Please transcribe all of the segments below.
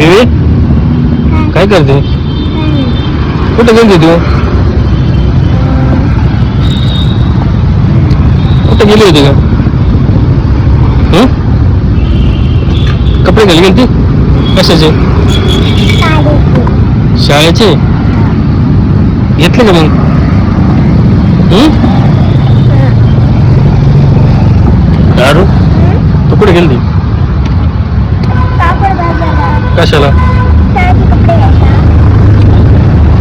Baby काय? करते? कुठे गेली तू? कुठे गेली होती का हं? कपडे घाली गेली कशाचे? शाळेचे? घेतले का मग? दारू? तू कुठे गेली कशाला?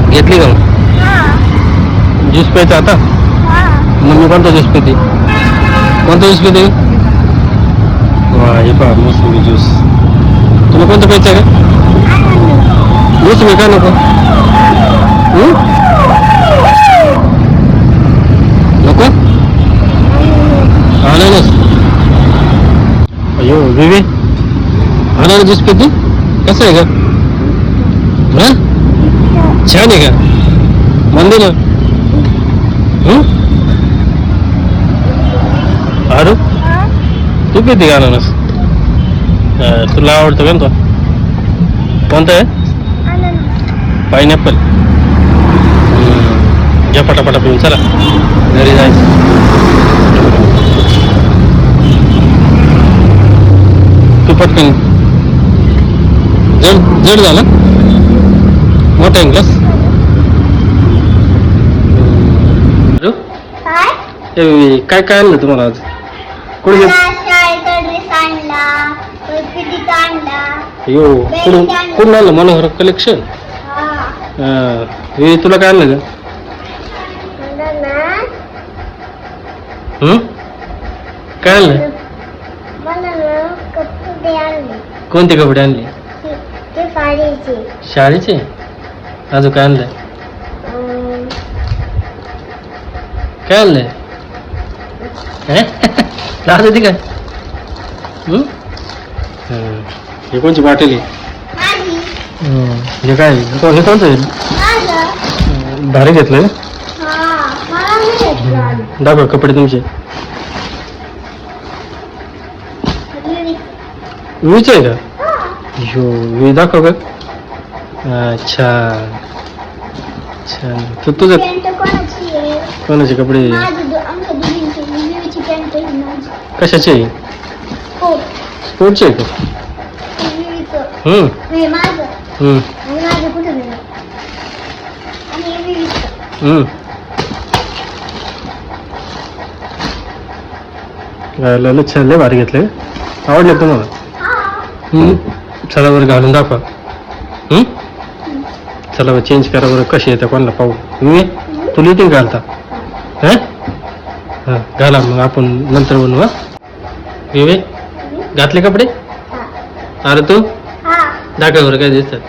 घेतली का? मग ज्यूस प्यायचा आता? मग मी कोणता ज्यूस पिते? कोणता ज्यूस पिते? वा हे पहा मोसंबी ज्यूस. तुला कोणतं प्यायचं आहे का? मोसंबी का नको? हं? नको? अननस अयो बेबी अननस ज्यूस पिते? कसं आहे का हा? छान आहे का मंदिर ना हं? अरे? तू किती गाणं तुला आवडतं का तो? कोणतं आहे? पायनॅपल. घ्या पटापटा पिऊन चला. घरी जायचं. तू पटकन जड जड झालं. मोठा आहे ग्लास काय? काय आणलं तुम्हाला आज? कुठे यो कुठून कुठून आणलं. मनोहर कलेक्शन हे. तुला काय आणलं का? काय आणलं. कोणते कपडे आणले? शाळेचे. अजून काय आणलंय? काय आणलंय? हे? लाज येते काय हं? हं. हे कोणची बाटली? हं. हे काय? हे कोण- हे कोणतं आहे? हं, भारी घेतलंय दाखव कपडे तुमचे. वीच आहे का? यो वी दाखव का अच्छा. छान तू तुझं कोणाचे कपडे? कशाचे? आहे? स्पोर्टचे का? हं. हं. हं. लय छान लय भारी घेतले आवडले तुम्हाला? हं? चला बरं घालून दाखवा? चला बरं चेंज करा बरं कशी येते कोणाला पाहू. मी? तुला येते घालता? हं? हं, घाला मग आपण नंतर बनवू विवे घातले कपडे? अरे तू? दाखव बरं काय दिसतात.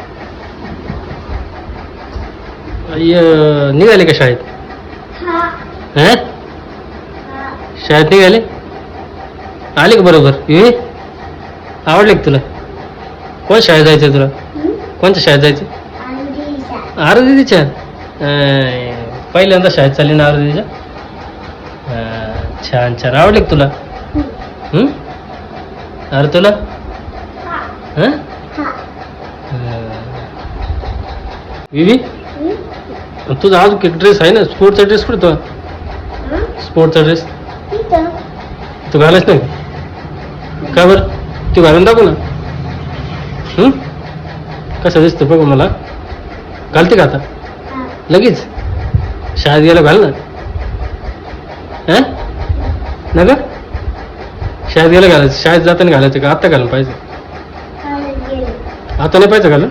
निघाले का शाळेत? हं? शाळेत निघाले? आले का बरोबर? विवे? आवडले का तुला? कोण शाळेत जायचं तुला? कोणत्या शाळेत जायचं? आरव दिदीच्या पहिल्यांदा शाळेत चालली ना आरव दिदीच्या छान छान. आवडले तुला? अरे तुला? हं? विवी? तुझा एक ड्रेस आहे ना? स्पोर्टचा ड्रेस कुठे तो? स्पोर्टचा ड्रेस तू घालायच नाही? का? बरं? तू घालून दाखव ना? कसं दिसतं बघ मला. घालते का आता? लगेच? शाळेत गेला घाल ना हं? ग शाळेत गेला घालायचं. शाळेत जाताना घालायचं का? आता घालून पाहिजे. आता नाही पाहिजे घालून?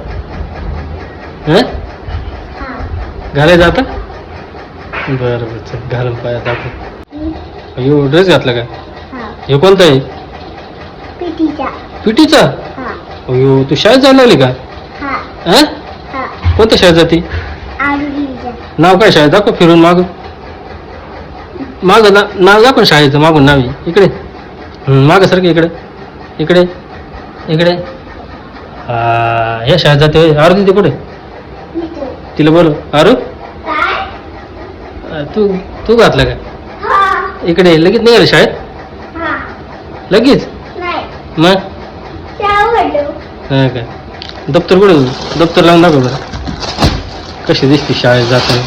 हं? घालायचं आता? बरं बरं. चल घालून पाहिजे दाखव अयो ड्रेस घातला का? हे. कोणता आहे? पिटीचा. अयो तू शाळेत जायला लागली का? हं? कोणत्या शाळेत जाते? नाव काय शाळेत? दाखव फिरून माग. माग ना नाव दाखव शाळेचं मागून नाव. इकडे. हं, मागं सारखं इकडे. इकडे. इकडे. हा या शाळेत जाते होय. आरू तिथे कुठे? तिला बोल आरू? अं, तू तू घातला का? इकडे लगेच निघालं शाळेत? लगेच? मग? हा का दप्तर कुठे? दप्तर लावून दाखव बरं. कशी दिसते शाळेत जाताना?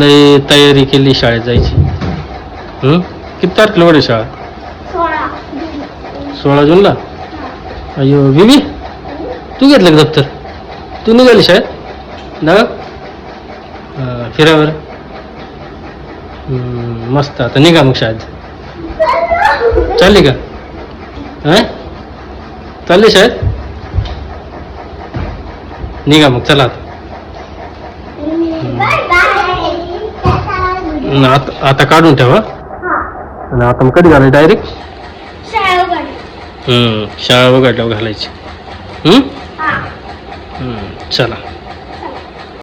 लय तयारी केली शाळेत जायची? किती तारखेला वडे शाळा? सोळा. जूनला? अयो बिबी तू घेतलं का दप्तर? तू निघाली शाळेत? ना? फिरावर मस्त. आता निघा मग शाळेत. चालली का? हा चालली शाळेत निघा मग चला आता. आता काढून ठेवा. आणि आता मग कधी घालायची डायरेक्ट शाळा उघडली शाळा उघडल्यावर घालायची. चला.